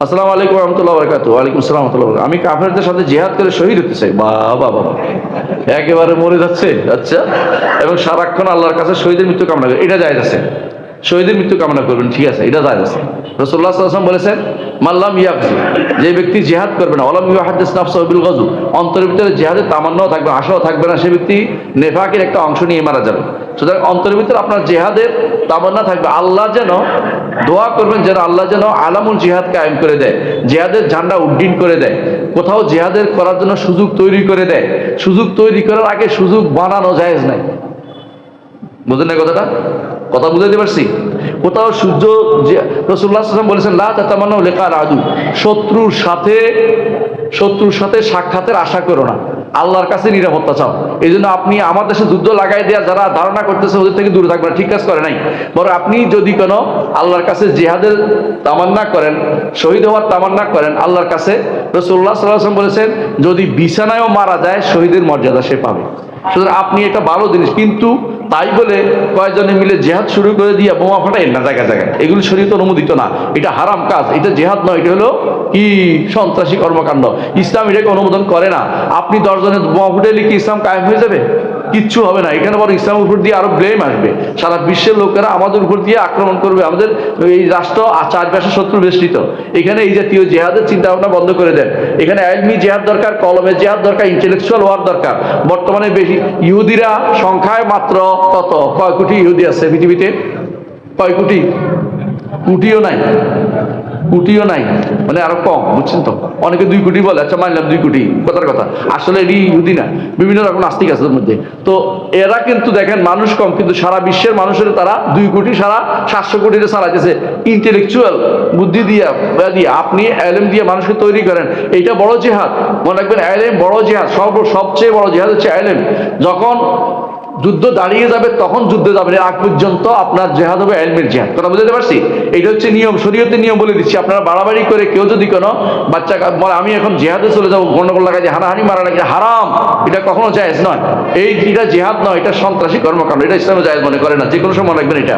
আসসালামু আলাইকুম রহমতুল্লাহ বরকাত। ওয়ালাইকুম আসসালাম রহমতুল্লাহ আমি কাফেরদের সাথে জেহাদ করে শহীদ হতে চাই। বাবা বাবা একেবারে মরে যাচ্ছে। আচ্ছা। এবং সারাক্ষণ আল্লাহর কাছে শহীদের মৃত্যু কামনা করে। এটা যায় আছে। শহীদের মৃত্যু কামনা করবেন, ঠিক আছে, এটা যায় আছে। রসুল্লাহ সাল্লাম বলেছেন মাল্লাম ইয়াকজু যে ব্যক্তি জেহাদ করবে না অলাম ইউহাদ্দিস নাফসাহুল গজু অন্তরের ভিতরে জিহাদের তামান্নাও থাকবে, আশাও থাকবে না, সে ব্যক্তি নেফাকের একটা অংশ নিয়ে মারা যাবে। সুতরাং অন্তরের ভিতরে আপনার জেহাদের তামান্না থাকবে, আল্লাহ যেন দোয়া করবেন যেন আল্লাহ যেন আলামুল জিহাদ কায়েম করে দেয়, জেহাদের ঝান্ডা উড্ডীন করে দেয়, কোথাও জেহাদের করার জন্য সুযোগ তৈরি করে দেয়। সুযোগ তৈরি করার আগে সুযোগ বানানো যায় নাই। বুঝলেন কথাটা? কথা বুঝাতে পারছি? কোথাও সূর্য যে রসুল্লাহ আসলাম বলেছেন, লা তাতামান্নাউ লেখার আদু। শত্রুর সাথে শত্রুর সাথে সাক্ষাতের আশা করো না। আল্লাহর কাছে নিরাপত্তা চাও। এই জন্য আপনি আমার দেশে যুদ্ধ লাগাই দেওয়া যারা ধারণা করতেছে ওদের থেকে দূরে থাকবেন ঠিক কাজ করে নাই। বরং আপনি যদি কোনো আল্লাহর কাছে জেহাদের তামান্না করেন, শহীদ হওয়ার তামান্না করেন, আল্লাহর কাছে রসুল্লাহ সাল্লাম বলেছেন, যদি বিছানায়ও মারা যায়, শহীদের মর্যাদা সে পাবে। সুতরাং আপনি এটা ভালো জিনিস, কিন্তু তাই বলে কয়েকজনে মিলে জেহাদ শুরু করে দিয়ে বোমা ফাটাই না, জায়গায় জায়গায়। এগুলো শরীর তো অনুমোদিত না। এটা হারাম কাজ। এটা জেহাদ নয়, এটা হলো কি? সন্ত্রাসী কর্মকাণ্ড। ইসলাম এটাকে অনুমোদন করে না। আপনি দশজনের বোমা ফুটাইলে কি ইসলাম কায়েম হয়ে যাবে? কিচ্ছু হবে না। এখানে বড় ইসলামের উপর দিয়ে আরও ব্লেম আসবে। সারা বিশ্বের লোকেরা আমাদের উপর দিয়ে আক্রমণ করবে। আমাদের এই রাষ্ট্র চারপাশে শত্রু বেষ্টিত। এখানে এই জাতীয় জেহাদের চিন্তা ভাবনা বন্ধ করে দেন। এখানে আইলমি জেহাদ দরকার, কলমের জেহাদ দরকার ইন্টেলেকচুয়াল হওয়ার দরকার। বর্তমানে বেশি ইহুদিরা সংখ্যায় মাত্র কত? কয় কোটি ইহুদি আছে পৃথিবীতে? কয় কোটি? কোটিও নাই। কোটিও নাই মানে আরও কম, বুঝছেন তো? অনেকে দুই কোটি বলে আচ্ছা মানলাম দুই কোটি, কথার কথা। আসলে এটি ইহুদি না, বিভিন্ন রকম নাস্তিক আছে ওর মধ্যে। তো এরা কিন্তু দেখেন, মানুষ কম, কিন্তু সারা বিশ্বের মানুষের তারা দুই কোটি, সারা সাতশো কোটিতে চালাইতেছে। ইন্টেলেকচুয়াল বুদ্ধি দিয়ে দিয়ে, আপনি এলএম দিয়ে মানুষকে তৈরি করেন, এইটা বড় জেহাদ। মনে রাখবেন এলএম বড় জেহাদ সব সবচেয়ে বড় জেহাদ হচ্ছে এলএম যখন যুদ্ধ দাঁড়িয়ে যাবে, তখন যুদ্ধে যাবেন আগ পর্যন্ত আপনার জেহাদ হবে, এলমের জেহাদ। কথা বুঝতে পারছি? এটা হচ্ছে নিয়ম, শরীয়তের নিয়ম বলে দিচ্ছি। আপনারা বাড়াবাড়ি করে কেউ যদি কোনো বাচ্চা আমি এখন জেহাদে চলে যাব, গন্ডগোল লাগাই যে হানাহানি মারা লাগে, হারাম। এটা কখনো জায়েজ নয়। এই এটা জেহাদ নয়, এটা সন্ত্রাসী কর্মকাণ্ড, এটা ইসলামে জায়েজ মনে করে না যে কোনো সময় রাখবেন এটা।